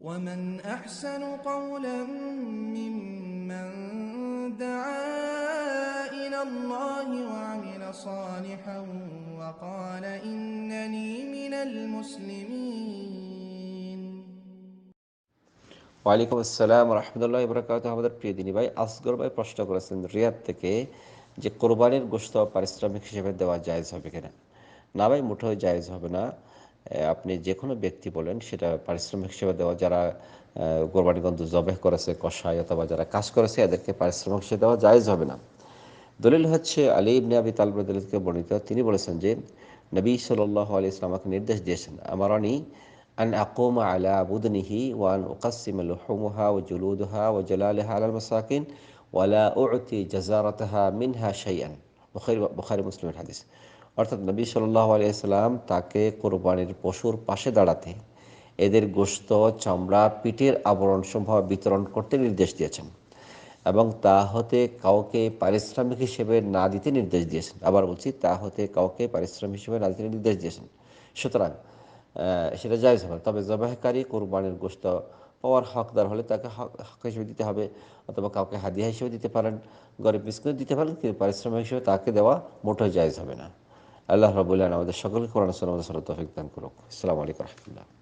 ومن أحسن قولا ممن دعا إلى الله وعمل صالحا وقال إنني من المسلمين ওয়ালাইকুম আসসালাম রহমতুল্লাহ ইবরাকাত আমাদের প্রিয় দিনী ভাই আসগর ভাই প্রশ্ন করেছেন রিয়াদ থেকে যে কোরবানির গোস্ত পারিশ্রমিক হিসেবে দেওয়া জায়েজ হবে কিনা না ভাই মুঠোই জায়েজ হবে না এ, আপনি যে কোনো ব্যক্তি বলেন, সেটা পারিশ্রমিক হিসেবে দেওয়া, যারা কোরবানি গন্ধ জবেহ করেছে কষাই অথবা যারা কাজ করেছে, এদেরকে পারিশ্রমিক হিসেবে দেওয়া জায়েজ হবে না। দলিল হচ্ছে, আলী ইবনে আবি তালবদলকে বর্ণিত, তিনি বলেছেন যে, নবী সাল্লাহ আলি ইসলাম আমাকে নির্দেশ দিয়েছেন, আমারনি আন আকুম আলা আবুদনিহি ওয়ান উকাসিম লুহুমুহা ও জুলুদহা ও জলালহা আলাল মাসাকিন ওয়ালা উতি জাজারতহা মিনহা শাইয়ান বুখারি বুখারি, মুসলিমের হাদিস। অর্থাৎ নবী সাল্লাহ আলিয়াল্লাম তাকে কোরবানির পশুর পাশে দাঁড়াতে, এদের গোস্ত চামড়া, পিঠের আবরণ সম্ভব বিতরণ করতে নির্দেশ দিয়েছেন এবং তা হতে কাউকে পারিশ্রমিক হিসেবে না দিতে নির্দেশ দিয়েছেন। আবার বলছি, তা হতে কাউকে পারিশ্রমিক হিসেবে না দিতে নির্দেশ দিয়েছেন। সুতরাং সেটা জায়জ হবে তবে জবাহকারী কোরবানির গোস্ত পাওয়ার হকদার হলে তাকে হক হক হিসেবে দিতে হবে অথবা কাউকে হাদিয়া হিসেবে দিতে পারেন, গরিব মিসকিন দিতে পারেন, কিন্তু পারিশ্রমিক হিসেবে তাকে দেওয়া মোটেও জায়জ হবে না। আল্লাহ রবুল্লাহ আমাদের সকলকে কোরআন আমাদের সরত তফিক দান করুক। আসসালামু আলাইকুম রহমতুল্লাহ।